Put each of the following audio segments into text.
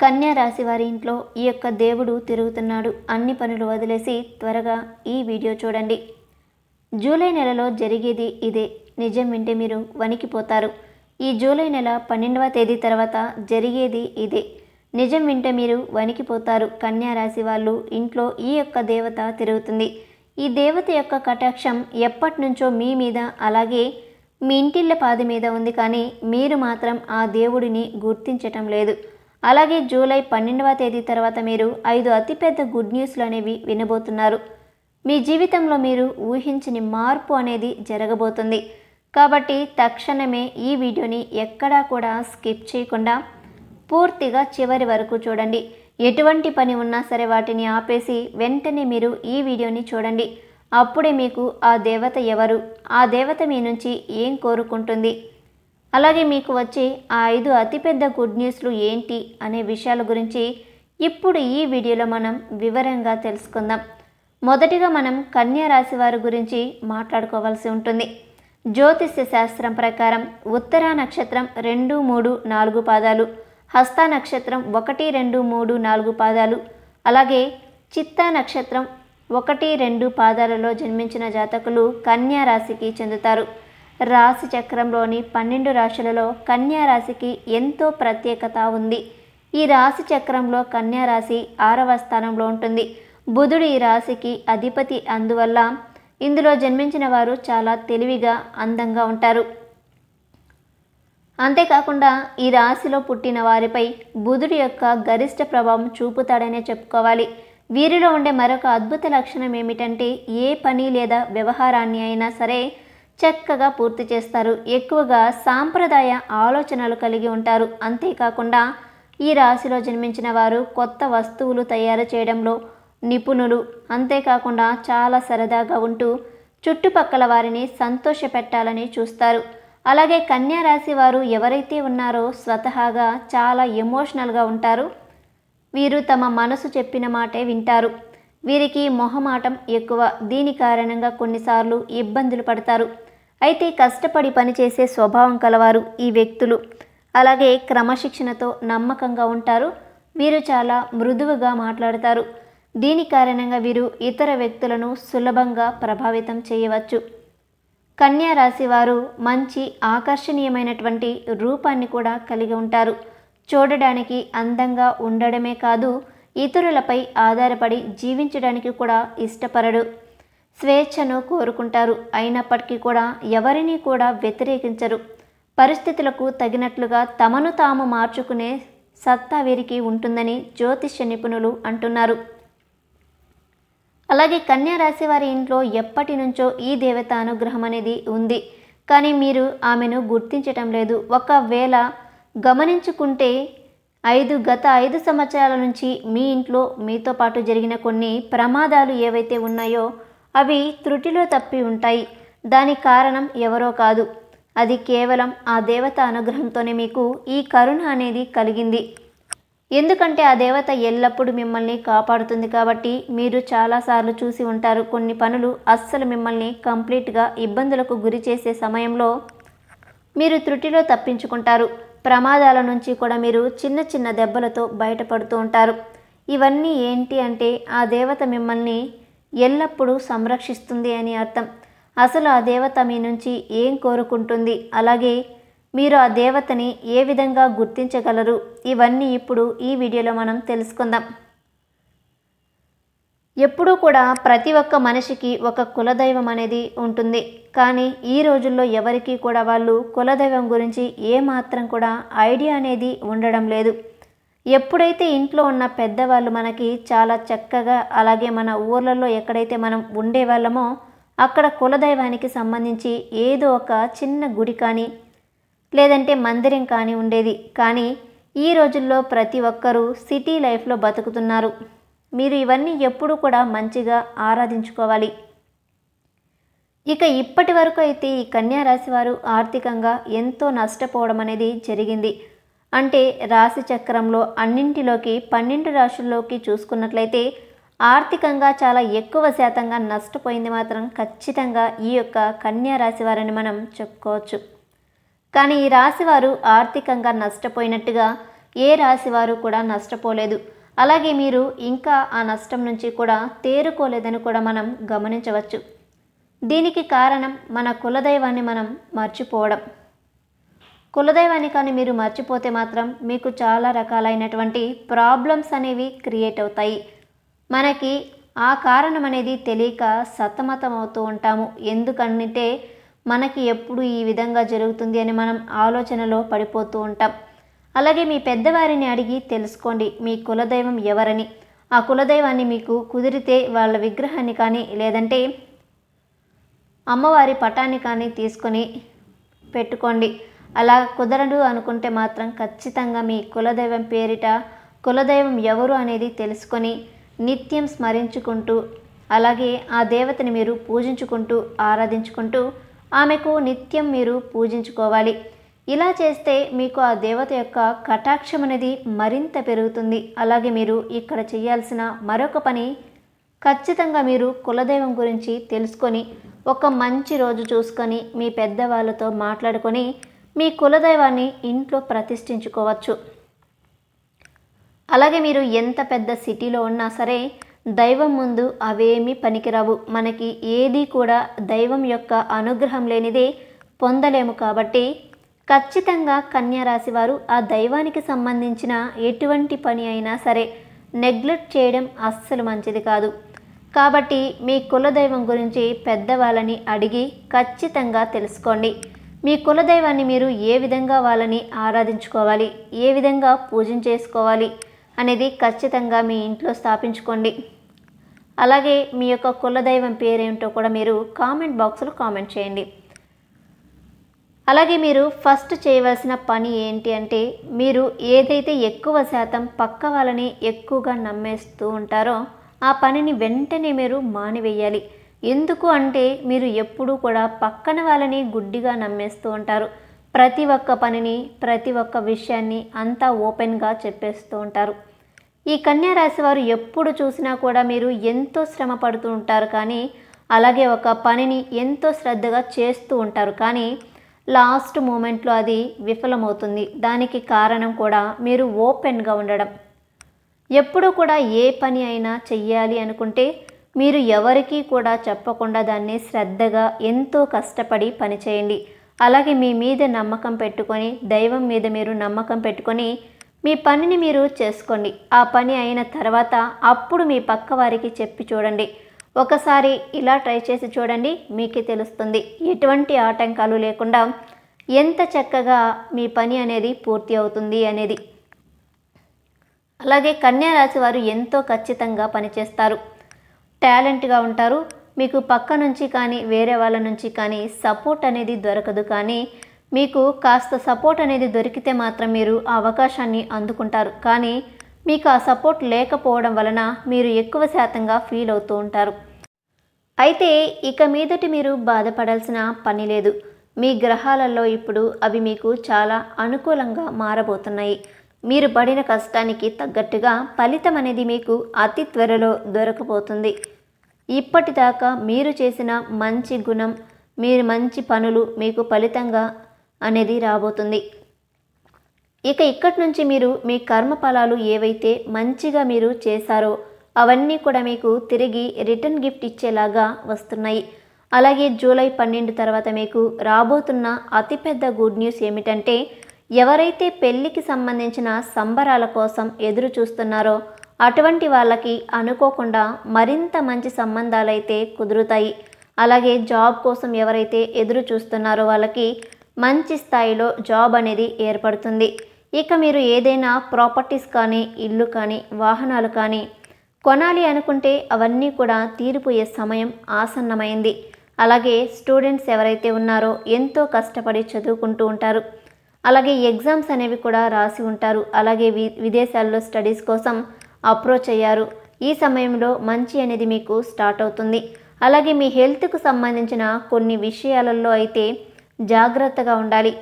కన్యా రాశి వారి ఇంట్లో ఈ యొక్క దేవుడు తిరుగుతున్నాడు. అన్ని పనులు వదిలేసి త్వరగా ఈ వీడియో చూడండి. జూలై నెలలో జరిగేది ఇదే. నిజం వింటే మీరు వణికిపోతారు. ఈ జూలై నెల పన్నెండవ తేదీ తర్వాత జరిగేది ఇదే. నిజం వింటే మీరు వణికిపోతారు. కన్యా రాశి వాళ్ళు ఇంట్లో ఈ యొక్క దేవత తిరుగుతుంది. ఈ దేవత యొక్క కటాక్షం ఎప్పటి నుంచో మీ మీద అలాగే మీ ఇంటిళ్ళ పాది మీద ఉంది కానీ మీరు మాత్రం ఆ దేవుడిని గుర్తించటం లేదు. అలాగే జూలై పన్నెండవ తేదీ తర్వాత మీరు ఐదు అతిపెద్ద గుడ్ న్యూస్లు అనేవి వినబోతున్నారు. మీ జీవితంలో మీరు ఊహించని మార్పు అనేది జరగబోతుంది. కాబట్టి తక్షణమే ఈ వీడియోని ఎక్కడా కూడా స్కిప్ చేయకుండా పూర్తిగా చివరి వరకు చూడండి. ఎటువంటి పని ఉన్నా సరే వాటిని ఆపేసి వెంటనే మీరు ఈ వీడియోని చూడండి. అప్పుడే మీకు ఆ దేవత ఎవరు? ఆ దేవత మీ నుంచి ఏం కోరుకుంటుంది? అలాగే మీకు వచ్చే ఆ ఐదు అతిపెద్ద గుడ్ న్యూస్లు ఏంటి అనే విషయాల గురించి ఇప్పుడు ఈ వీడియోలో మనం వివరంగా తెలుసుకుందాం. మొదటిగా మనం కన్యా రాశి వారి గురించి మాట్లాడుకోవాల్సి ఉంటుంది. జ్యోతిష్య శాస్త్రం ప్రకారం ఉత్తర నక్షత్రం రెండు మూడు నాలుగు పాదాలు హస్త నక్షత్రం ఒకటి రెండు మూడు నాలుగు పాదాలు అలాగే చిత్తా నక్షత్రం ఒకటి రెండు పాదాలలో జన్మించిన జాతకులు కన్యా రాశికి చెందుతారు. రాశి చక్రంలోని పన్నెండు రాశులలో కన్యా రాశికి ఎంతో ప్రత్యేకత ఉంది. ఈ రాశి చక్రంలో కన్యా రాశి ఆరవ స్థానంలో ఉంటుంది. బుధుడు ఈ రాశికి అధిపతి అందువల్ల ఇందులో జన్మించిన వారు చాలా తెలివిగా అందంగా ఉంటారు. అంతేకాకుండా ఈ రాశిలో పుట్టిన వారిపై బుధుడి యొక్క గరిష్ట ప్రభావం చూపుతాడనే చెప్పుకోవాలి. వీరిలో ఉండే మరొక అద్భుత లక్షణం ఏమిటంటే ఏ పని లేదా వ్యవహారాన్ని అయినా సరే చక్కగా పూర్తి చేస్తారు. ఎక్కువగా సాంప్రదాయ ఆలోచనలు కలిగి ఉంటారు. అంతేకాకుండా ఈ రాశిలో జన్మించిన వారు కొత్త వస్తువులు తయారు చేయడంలో నిపుణులు అంతేకాకుండా చాలా సరదాగా ఉంటూ చుట్టుపక్కల వారిని సంతోష పెట్టాలని చూస్తారు. అలాగే కన్యా రాశి వారు ఎవరైతే ఉన్నారో స్వతహాగా చాలా ఎమోషనల్గా ఉంటారు. వీరు తమ మనసు చెప్పిన మాటే వింటారు. వీరికి మొహమాటం ఎక్కువ. దీని కారణంగా కొన్నిసార్లు ఇబ్బందులు పడతారు. అయితే కష్టపడి పనిచేసే స్వభావం కలవారు ఈ వ్యక్తులు. అలాగే క్రమశిక్షణతో నమ్మకంగా ఉంటారు. వీరు చాలా మృదువుగా మాట్లాడతారు. దీని కారణంగా వీరు ఇతర వ్యక్తులను సులభంగా ప్రభావితం చేయవచ్చు. కన్యా రాశి వారు మంచి ఆకర్షణీయమైనటువంటి రూపాన్ని కూడా కలిగి ఉంటారు. చూడడానికి అందంగా ఉండడమే కాదు ఇతరులపై ఆధారపడి జీవించడానికి కూడా ఇష్టపడడు. స్వేచ్ఛను కోరుకుంటారు. అయినప్పటికీ కూడా ఎవరిని కూడా వ్యతిరేకించరు. పరిస్థితులకు తగినట్లుగా తమను తాము మార్చుకునే సత్తా వీరికి ఉంటుందని జ్యోతిష్య నిపుణులు అంటున్నారు. అలాగే కన్యా రాశి వారి ఇంట్లో ఎప్పటి నుంచో ఈ దేవత అనుగ్రహం అనేది ఉంది. కానీ మీరు ఆమెను గుర్తించటం లేదు. ఒకవేళ గమనించుకుంటే ఐదు గత ఐదు సంవత్సరాల నుంచి మీ ఇంట్లో మీతో పాటు జరిగిన కొన్ని ప్రమాదాలు ఏవైతే ఉన్నాయో అవి త్రుటిలో తప్పి ఉంటాయి. దానికి కారణం ఎవరో కాదు. అది కేవలం ఆ దేవత అనుగ్రహంతోనే మీకు ఈ కరుణ అనేది కలిగింది. ఎందుకంటే ఆ దేవత ఎల్లప్పుడూ మిమ్మల్ని కాపాడుతుంది కాబట్టి మీరు చాలాసార్లు చూసి ఉంటారు. కొన్ని పనులు అస్సలు మిమ్మల్ని కంప్లీట్గా ఇబ్బందులకు గురి చేసే సమయంలో మీరు త్రుటిలో తప్పించుకుంటారు. ప్రమాదాల నుంచి కూడా మీరు చిన్న చిన్న దెబ్బలతో బయటపడుతూ ఉంటారు. ఇవన్నీ ఏంటి అంటే ఆ దేవత మిమ్మల్ని ఎల్లప్పుడూ సంరక్షిస్తుంది అని అర్థం. అసలు ఆ దేవత మీ నుంచి ఏం కోరుకుంటుంది? అలాగే మీరు ఆ దేవతని ఏ విధంగా గుర్తించగలరు? ఇవన్నీ ఇప్పుడు ఈ వీడియోలో మనం తెలుసుకుందాం. ఎప్పుడూ కూడా ప్రతి ఒక్క మనిషికి ఒక కులదైవం అనేది ఉంటుంది. కానీ ఈ రోజుల్లో ఎవరికీ కూడా వాళ్ళు కులదైవం గురించి ఏమాత్రం కూడా ఐడియా అనేది ఉండడం లేదు. ఎప్పుడైతే ఇంట్లో ఉన్న పెద్దవాళ్ళు మనకి చాలా చక్కగా అలాగే మన ఊర్లలో ఎక్కడైతే మనం ఉండేవాళ్ళమో అక్కడ కులదైవానికి సంబంధించి ఏదో ఒక చిన్న గుడి కానీ లేదంటే మందిరం కానీ ఉండేది. కానీ ఈ రోజుల్లో ప్రతి ఒక్కరూ సిటీ లైఫ్లో బతుకుతున్నారు. మీరు ఇవన్నీ ఎప్పుడూ కూడా మంచిగా ఆరాధించుకోవాలి. ఇక ఇప్పటి వరకు అయితే ఈ కన్యా రాశి వారు ఆర్థికంగా ఎంతో నష్టపోవడం అనేది జరిగింది. అంటే రాశి చక్రంలో అన్నింటిలోకి పన్నెండు రాశుల్లోకి చూసుకున్నట్లయితే ఆర్థికంగా చాలా ఎక్కువ శాతంగా నష్టపోయింది మాత్రం ఖచ్చితంగా ఈ యొక్క కన్యా రాశి వారని మనం చెప్పుకోవచ్చు. కానీ ఈ రాశివారు ఆర్థికంగా నష్టపోయినట్టుగా ఏ రాశివారు కూడా నష్టపోలేదు. అలాగే మీరు ఇంకా ఆ నష్టం నుంచి కూడా తేరుకోలేదని కూడా మనం గమనించవచ్చు. దీనికి కారణం మన కులదైవాన్ని మనం మర్చిపోవడం. కులదైవాన్ని కానీ మీరు మర్చిపోతే మాత్రం మీకు చాలా రకాలైనటువంటి ప్రాబ్లమ్స్ అనేవి క్రియేట్ అవుతాయి. మనకి ఆ కారణం అనేది తెలియక సతమతం అవుతూ ఉంటాము. ఎందుకంటే మనకి ఎప్పుడు ఈ విధంగా జరుగుతుంది అని మనం ఆలోచనలో పడిపోతూ ఉంటాం. అలాగే మీ పెద్దవారిని అడిగి తెలుసుకోండి మీ కులదైవం ఎవరని. ఆ కులదైవాన్ని మీకు కుదిరితే వాళ్ళ విగ్రహాన్ని కానీ లేదంటే అమ్మవారి పటాన్ని కానీ తీసుకొని పెట్టుకోండి. అలా కుదరదు అనుకుంటే మాత్రం ఖచ్చితంగా మీ కులదైవం పేరిట కులదైవం ఎవరు అనేది తెలుసుకొని నిత్యం స్మరించుకుంటూ అలాగే ఆ దేవతని మీరు పూజించుకుంటూ ఆరాధించుకుంటూ ఆమెకు నిత్యం మీరు పూజించుకోవాలి. ఇలా చేస్తే మీకు ఆ దేవత యొక్క కటాక్షం అనేది మరింత పెరుగుతుంది. అలాగే మీరు ఇక్కడ చేయాల్సిన మరొక పని ఖచ్చితంగా మీరు కులదైవం గురించి తెలుసుకొని ఒక మంచి రోజు చూసుకొని మీ పెద్దవాళ్ళతో మాట్లాడుకొని మీ కులదైవాన్ని ఇంట్లో ప్రతిష్ఠించుకోవచ్చు. అలాగే మీరు ఎంత పెద్ద సిటీలో ఉన్నా సరే దైవం ముందు అవేమీ పనికిరావు. మనకి ఏది కూడా దైవం యొక్క అనుగ్రహం లేనిదే పొందలేము కాబట్టి ఖచ్చితంగా కన్యారాశి వారు ఆ దైవానికి సంబంధించిన ఎటువంటి పని అయినా సరే నెగ్లెక్ట్ చేయడం అస్సలు మంచిది కాదు. కాబట్టి మీ కులదైవం గురించి పెద్దవాళ్ళని అడిగి ఖచ్చితంగా తెలుసుకోండి. మీ కులదైవాన్ని మీరు ఏ విధంగా వాళ్ళని ఆరాధించుకోవాలి ఏ విధంగా పూజించేసుకోవాలి అనేది ఖచ్చితంగా మీ ఇంట్లో స్థాపించుకోండి. అలాగే మీ యొక్క కులదైవం పేరేంటో కూడా మీరు కామెంట్ బాక్స్లో కామెంట్ చేయండి. అలాగే మీరు ఫస్ట్ చేయవలసిన పని ఏంటి అంటే మీరు ఏదైతే ఎక్కువ శాతం పక్క వాళ్ళని ఎక్కువగా నమ్మేస్తూ ఉంటారో ఆ పనిని వెంటనే మీరు మానివేయాలి. ఎందుకు అంటే మీరు ఎప్పుడూ కూడా పక్కన వాళ్ళని గుడ్డిగా నమ్మేస్తూ ఉంటారు. ప్రతి ఒక్క పనిని ప్రతి ఒక్క విషయాన్ని అంతా ఓపెన్గా చెప్పేస్తూ ఉంటారు. ఈ కన్యా రాశి వారు ఎప్పుడు చూసినా కూడా మీరు ఎంతో శ్రమ పడుతూ ఉంటారు కానీ అలాగే ఒక పనిని ఎంతో శ్రద్ధగా చేస్తూ ఉంటారు కానీ లాస్ట్ మూమెంట్లో అది విఫలమవుతుంది. దానికి కారణం కూడా మీరు ఓపెన్గా ఉండడం. ఎప్పుడు కూడా ఏ పని అయినా చెయ్యాలి అనుకుంటే మీరు ఎవరికీ కూడా చెప్పకుండా దాన్ని శ్రద్ధగా ఎంతో కష్టపడి పనిచేయండి. అలాగే మీ మీద నమ్మకం పెట్టుకొని దైవం మీద మీరు నమ్మకం పెట్టుకొని మీ పనిని మీరు చేసుకోండి. ఆ పని అయిన తర్వాత అప్పుడు మీ పక్క వారికి చెప్పి చూడండి. ఒకసారి ఇలా ట్రై చేసి చూడండి మీకే తెలుస్తుంది. ఎటువంటి ఆటంకాలు లేకుండా ఎంత చక్కగా మీ పని అనేది పూర్తి అవుతుంది అనేది. అలాగే కన్యా రాశి వారు ఎంతో ఖచ్చితంగా పనిచేస్తారు. టాలెంట్గా ఉంటారు. మీకు పక్క నుంచి కానీ వేరే వాళ్ళ నుంచి కానీ సపోర్ట్ అనేది దొరకదు. కానీ మీకు కాస్త సపోర్ట్ అనేది దొరికితే మాత్రం మీరు ఆ అవకాశాన్ని అందుకుంటారు. కానీ మీకు ఆ సపోర్ట్ లేకపోవడం వలన మీరు ఎక్కువ శాతంగా ఫీల్ అవుతూ ఉంటారు. అయితే ఇక మీదటి మీరు బాధపడాల్సిన పని లేదు. మీ గ్రహాలలో ఇప్పుడు అవి మీకు చాలా అనుకూలంగా మారబోతున్నాయి. మీరు పడిన కష్టానికి తగ్గట్టుగా ఫలితం అనేది మీకు అతి త్వరలో దొరకబోతుంది. ఇప్పటిదాకా మీరు చేసిన మంచి గుణం మీరు మంచి పనులు మీకు ఫలితంగా అనేది రాబోతుంది. ఇక ఇక్కడి నుంచి మీరు మీ కర్మ ఫలాలు ఏవైతే మంచిగా మీరు చేశారో అవన్నీ కూడా మీకు తిరిగి రిటర్న్ గిఫ్ట్ ఇచ్చేలాగా వస్తున్నాయి. అలాగే జూలై పన్నెండు తర్వాత మీకు రాబోతున్న అతిపెద్ద గుడ్ న్యూస్ ఏమిటంటే ఎవరైతే పెళ్ళికి సంబంధించిన సంబరాల కోసం ఎదురు చూస్తున్నారో అటువంటి వాళ్ళకి అనుకోకుండా మరింత మంచి సంబంధాలైతే కుదురుతాయి. అలాగే జాబ్ కోసం ఎవరైతే ఎదురు చూస్తున్నారో వాళ్ళకి మంచి స్థాయిలో జాబ్ అనేది ఏర్పడుతుంది. ఇక మీరు ఏదైనా ప్రాపర్టీస్ కానీ ఇల్లు కానీ వాహనాలు కానీ కొనాలి అనుకుంటే అవన్నీ కూడా తీరిపోయే సమయం ఆసన్నమైంది. అలాగే స్టూడెంట్స్ ఎవరైతే ఉన్నారో ఎంతో కష్టపడి చదువుకుంటూ ఉంటారు. అలాగే ఎగ్జామ్స్ అనేవి కూడా రాసి ఉంటారు. అలాగే వి విదేశాల్లో స్టడీస్ కోసం అప్రోచ్ అయ్యారు. ఈ సమయంలో మంచి అనేది మీకు స్టార్ట్ అవుతుంది. అలాగే మీ హెల్త్కు సంబంధించిన కొన్ని విషయాలలో అయితే జాగ్రత్తగా ఉండాలి.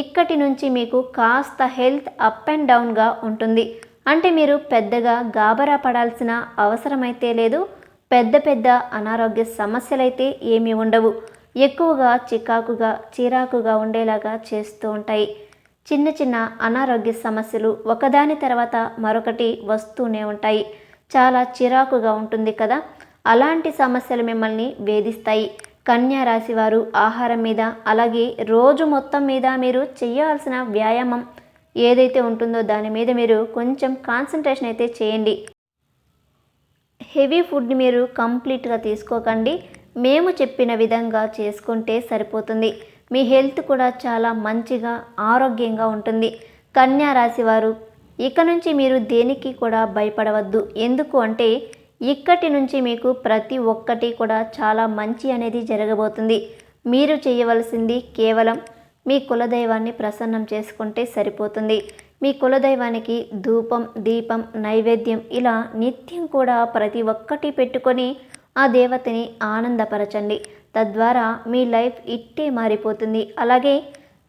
ఇక్కటి నుంచి మీకు కాస్త హెల్త్ అప్ అండ్ డౌన్గా ఉంటుంది. అంటే మీరు పెద్దగా గాబరా పడాల్సిన అవసరమైతే లేదు పెద్ద పెద్ద అనారోగ్య సమస్యలైతే ఏమీ ఉండవు. ఎక్కువగా చికాకుగా చిరాకుగా ఉండేలాగా చేస్తూ ఉంటాయి. చిన్న చిన్న అనారోగ్య సమస్యలు ఒకదాని తర్వాత మరొకటి వస్తూనే ఉంటాయి. చాలా చిరాకుగా ఉంటుంది కదా? అలాంటి సమస్యలు మిమ్మల్ని వేధిస్తాయి. కన్యా రాశి వారు ఆహారం మీద అలాగే రోజు మొత్తం మీద మీరు చేయాల్సిన వ్యాయామం ఏదైతే ఉంటుందో దాని మీద మీరు కొంచెం కాన్సన్ట్రేషన్ అయితే చేయండి. హెవీ ఫుడ్ని మీరు కంప్లీట్గా తీసుకోకండి. మేము చెప్పిన విధంగా చేసుకుంటే సరిపోతుంది. మీ హెల్త్ కూడా చాలా మంచిగా ఆరోగ్యంగా ఉంటుంది. కన్యా రాశి వారు ఇక నుంచి మీరు దేనికి కూడా భయపడవద్దు. ఎందుకు అంటే ఇక్కటి నుంచి మీకు ప్రతి ఒక్కటి కూడా చాలా మంచి అనేది జరగబోతుంది. మీరు చేయవలసింది కేవలం మీ కులదైవాన్ని ప్రసన్నం చేసుకుంటే సరిపోతుంది. మీ కులదైవానికి ధూపం దీపం నైవేద్యం ఇలా నిత్యం కూడా ప్రతి ఒక్కటి పెట్టుకొని ఆ దేవతని ఆనందపరచండి. తద్వారా మీ లైఫ్ ఇట్టే మారిపోతుంది. అలాగే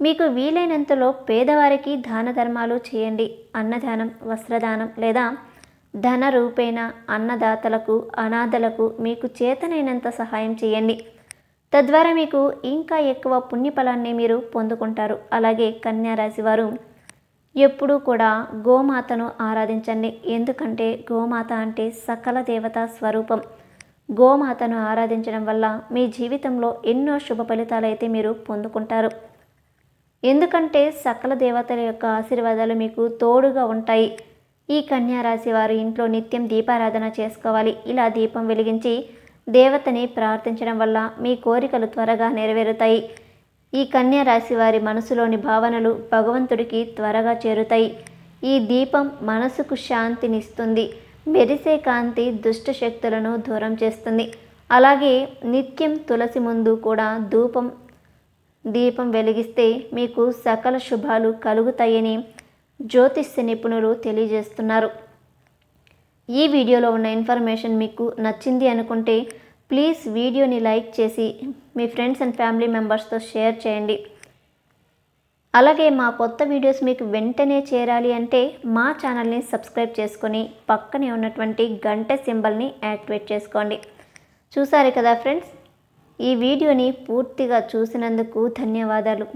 మీకు వీలైనంతలో పేదవారికి దాన ధర్మాలు చేయండి. అన్నదానం వస్త్రదానం లేదా ధన రూపేణ అన్నదాతలకు అనాథలకు మీకు చేతనైనంత సహాయం చేయండి. తద్వారా మీకు ఇంకా ఎక్కువ పుణ్యఫలాన్ని మీరు పొందుకుంటారు. అలాగే కన్యారాశి వారు ఎప్పుడూ కూడా గోమాతను ఆరాధించండి. ఎందుకంటే గోమాత అంటే సకల దేవతా స్వరూపం. గోమాతను ఆరాధించడం వల్ల మీ జీవితంలో ఎన్నో శుభ ఫలితాలు అయితే మీరు పొందుకుంటారు. ఎందుకంటే సకల దేవతల యొక్క ఆశీర్వాదాలు మీకు తోడుగా ఉంటాయి. ఈ కన్యారాశి వారు ఇంట్లో నిత్యం దీపారాధన చేసుకోవాలి. ఇలా దీపం వెలిగించి దేవతని ప్రార్థించడం వల్ల మీ కోరికలు త్వరగా నెరవేరుతాయి. ఈ కన్యా రాశి వారి మనసులోని భావనలు భగవంతుడికి త్వరగా చేరుతాయి. ఈ దీపం మనసుకు శాంతినిస్తుంది. మెరిసే కాంతి దుష్ట శక్తులను దూరం చేస్తుంది. అలాగే నిత్యం తులసి ముందు కూడా ధూపం దీపం వెలిగిస్తే మీకు సకల శుభాలు కలుగుతాయని జ్యోతిష్య నిపుణులు తెలియజేస్తున్నారు. ఈ వీడియోలో ఉన్న ఇన్ఫర్మేషన్ మీకు నచ్చింది అనుకుంటే ప్లీజ్ వీడియోని లైక్ చేసి మీ ఫ్రెండ్స్ అండ్ ఫ్యామిలీ మెంబర్స్తో షేర్ చేయండి. అలాగే మా కొత్త వీడియోస్ మీకు వెంటనే చేరాలి అంటే మా ఛానల్ని సబ్స్క్రైబ్ చేసుకొని పక్కనే ఉన్నటువంటి గంట సింబల్ని యాక్టివేట్ చేసుకోండి. చూసారు కదా ఫ్రెండ్స్? ఈ వీడియోని పూర్తిగా చూసినందుకు ధన్యవాదాలు.